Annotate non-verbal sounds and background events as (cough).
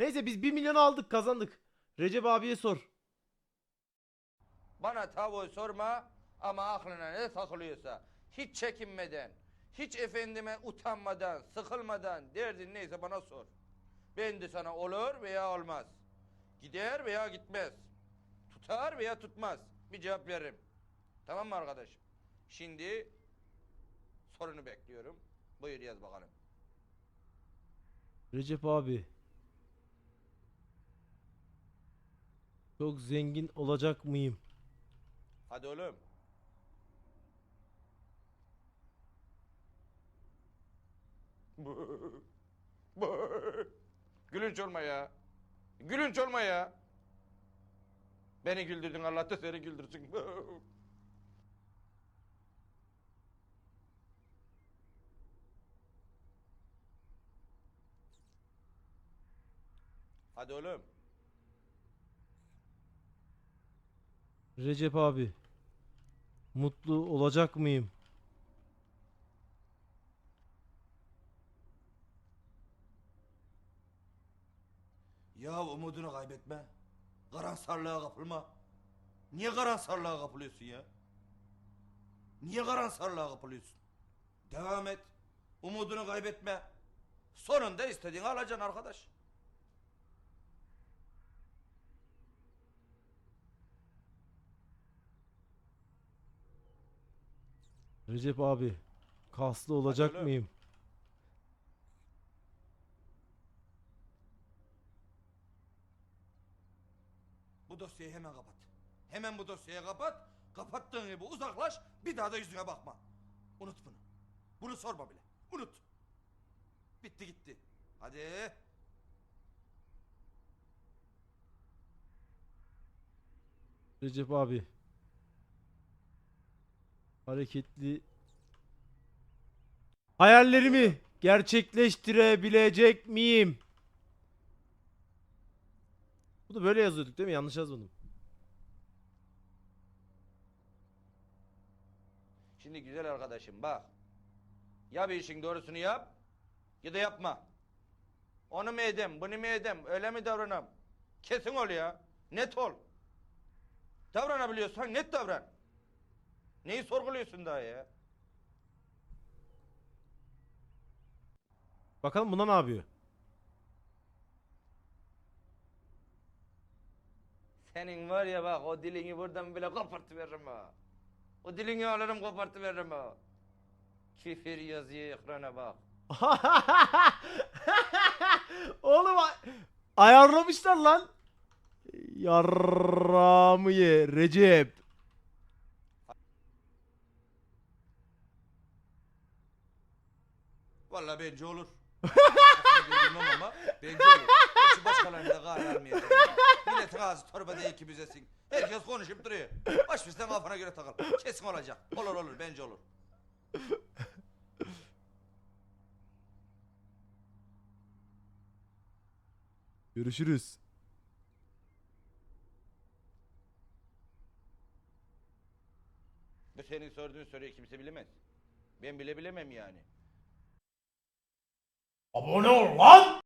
Neyse biz 1 milyon aldık kazandık. Recep abiye sor. Bana tavuğu sorma ama aklına ne takılıyorsa hiç çekinmeden, hiç efendime utanmadan, sıkılmadan derdin neyse bana sor. Ben de sana olur veya olmaz. Gider veya gitmez. Tutar veya tutmaz. Bir cevap veririm. Tamam mı arkadaşım? Şimdi sorunu bekliyorum. Buyur yaz bakalım. Recep abi. Çok zengin olacak mıyım? Hadi oğlum. Gülünç olma ya. Gülünç olma ya. Beni güldürdün Allah da seni güldürsün. Hadi oğlum. Recep abi. Mutlu olacak mıyım? Ya umudunu kaybetme. Karamsarlığa kapılma. Niye karamsarlığa kapılıyorsun ya? Niye karamsarlığa kapılıyorsun? Devam et. Umudunu kaybetme. Sonunda istediğini alacaksın arkadaş. Recep abi. Kaslı olacak oğlum. mıyım? Bu dosyayı hemen kapat. Hemen bu dosyayı kapat. Kapattığın gibi uzaklaş. Bir daha da yüzüne bakma. Unut bunu. Bunu sorma bile. Unut. Bitti gitti. Hadi. Recep abi. Hareketli Hayallerimi gerçekleştirebilecek miyim? Bu da böyle yazıyorduk değil mi? Yanlış yazmadım. Şimdi güzel arkadaşım bak. Ya bir işin doğrusunu yap ya da yapma. Onu mu edem, bunu mu edem, öyle mi davranam? Kesin ol ya. Net ol. Davranabiliyorsan net davran. Neyi sorguluyorsun daha ya? Bakalım buna ne yapıyor? Senin var ya bak o dilini buradan bile kopartıveririm ha. O dilini alırım kopartıveririm ha. Küfür yazıyor ekrana bak. (laughs) Oğlum ayarlamışlar lan. Yarramı ye Recep. Vallahi bence olur. Bilmem ama bence olur. Şu başkalarını da kararmayacağım. Milletin ağzı torba değil ki büzesin. Herkes konuşup duruyor. Baş bizden kafana göre takıl. Kesin olacak. Olur olur bence olur. Görüşürüz. Bu senin sorduğun soruyu kimse bilemez. Ben bile bilemem yani. Abone ol lan.